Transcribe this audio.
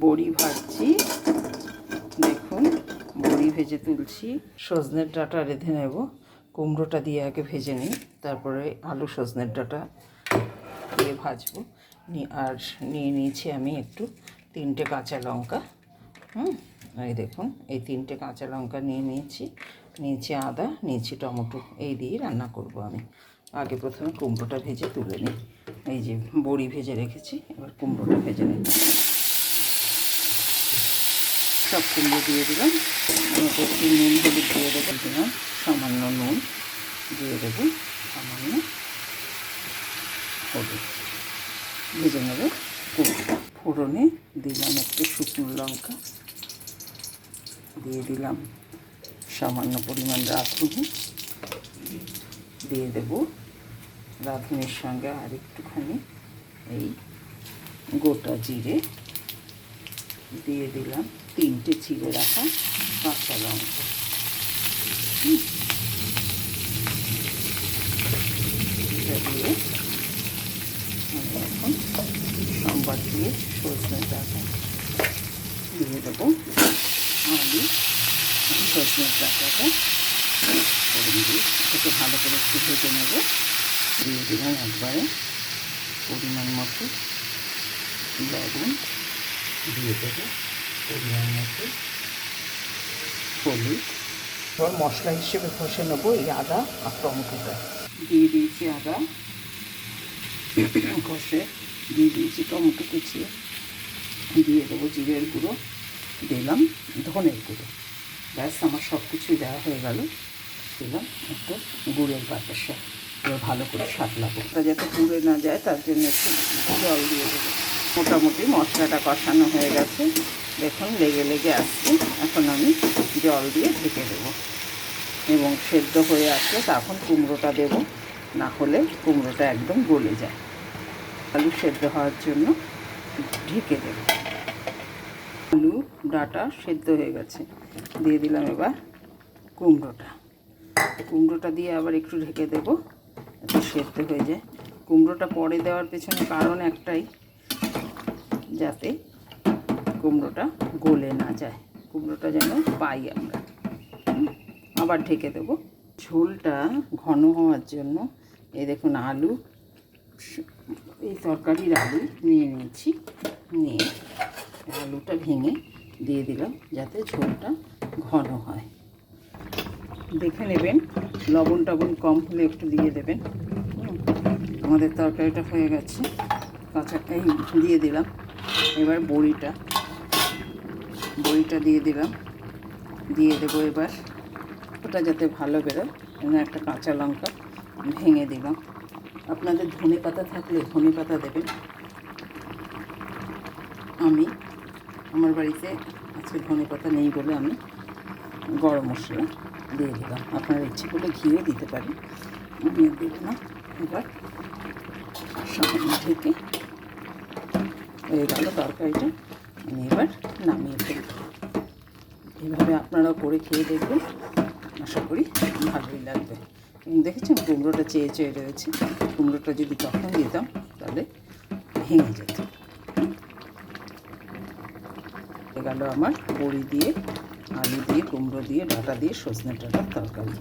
বড়ি ভাজছি। দেখুন, বড়ি ভেজে তুলছি। সজনের ডাঁটা রেঁধে নেব। কুমড়োটা দিয়ে আগে ভেজে নিই, তারপরে আলু সজনের ডাঁটা দিয়ে ভাজবো। আর নিয়ে নিয়েছি আমি একটু তিনটে কাঁচা লঙ্কা। হুম, এই দেখুন, এই তিনটে কাঁচা লঙ্কা নিয়ে নিয়েছি। নিয়েছি আদা, নিয়েছি টমেটো, এই দিয়ে রান্না করব আমি। আগে প্রথমে কুমড়োটা ভেজে তুলে নিই। এই যে বড়ি ভেজে রেখেছি, এবার কুমড়োটা ভেজে নিই সব কুমড়ো দিয়ে দিলাম। একটু নুন, হলুদ দিয়ে দেবো। দিলাম। সামান্য নুন দিয়ে দেবো। সামান্য হলুদ। ভেজে নেবে ফোড়নে দিলাম একটু শুকনো লঙ্কা। দিয়ে দিলাম সামান্য পরিমাণ রাঁধুনি। দিয়ে দেব রাঁধুনির সঙ্গে আর একটুখানি এই গোটা জিরে। দিয়ে দিলাম। তিনটে চিড়ে রাখা কাঁচা লঙ্কা। এটা দিয়ে এখন দিয়ে সজনে ডাটা দিয়ে দেবো। আলু সজনে ডাটাটা এটাকে ভালো করে একটু ভেজে নেব। দিয়ে দিলাম একবারে পরিমাণ মতো লবণ। দিয়ে দেবো। পরিমাণ মতো। হলুদ। এবার মশলা হিসেবে কষে নেব এই আদা আর টমেটোটা। দিয়ে দিয়েছি আদা। কষে দিয়ে দিয়েছি টমেটো কুচিয়ে দিয়ে দেবো জিরের গুঁড়ো। দিলাম ধনের গুঁড়ো। ব্যাস আমার সব কিছুই দেওয়া হয়ে গেল। দিলাম একটু গুড়ের বাতাসা এবার ভালো করে সাতলাবো। ওটা যাতে পুড়ে না যায় তার জন্য একটু জল দিয়ে দেবো। মোটামুটি মশলাটা কষানো হয়ে গেছে। দেখুন, লেগে লেগে আসছে। এখন আমি জল দিয়ে ঢেকে দেবো। এবং সেদ্ধ হয়ে আসলে তখন কুমড়োটা দেবো। না হলে কুমড়োটা একদম গলে যায়। আলু সেদ্ধ হওয়ার জন্য ঢেকে দেবো। আলু, ডাটা সেদ্ধ হয়ে গেছে। দিয়ে দিলাম এবার কুমড়োটা। কুমড়োটা দিয়ে আবার একটু ঢেকে দেবো। সেদ্ধ হয়ে যায়। কুমড়োটা পরে দেওয়ার পেছনে কারণ একটাই। যাতে কুমড়োটা গলে না যায়। কুমড়োটা যেন পাই আমরা। আবার ঢেকে দেবো। ঝোলটা ঘন হওয়ার জন্য এই দেখুন আলু, এই তরকারির আলু নিয়ে নিয়েছি। নিয়ে আলুটা ভেঙে দিয়ে দিলাম যাতে ঝোলটা ঘন হয়। দেখে নেবেন, লবণ টবণ কম হলে একটু দিয়ে দেবেন। আমাদের তরকারিটা হয়ে গেছে। কাঁচা, এই দিয়ে দিলাম। এবার বড়িটা বড়িটা দিয়ে দিলাম। দিয়ে দেবো এবার, ওটা যাতে ভালো বেরোয়। এখানে একটা কাঁচা লঙ্কা ভেঙে দিলাম। আপনাদের ধনে পাতা থাকলে ধনে পাতা দেবেন। আমি, আমার বাড়িতে আজকে ধনে পাতা নেই বলে আমি গরম মশলা দিয়ে দিলাম। আপনারা ইচ্ছে করলে ঘিও দিতে পারেন। আমি দেবো না এবার সামান্য থেকে হয়ে গেল তরকারিটা আমি এবার নামিয়ে ফেলব। এভাবে আপনারাও করে খেয়ে দেখবেন। আশা করি ভালোই লাগবে। দেখেছেন কুমড়োটা চেয়ে চেয়ে রয়েছে? কুমড়োটা যদি তখন দিতাম, তাহলে ভেঙে যেত। গেল আমার বড়ি দিয়ে, আলু দিয়ে, কুমড়ো দিয়ে, ডাটা দিয়ে, সজনে ডাটার তরকারি।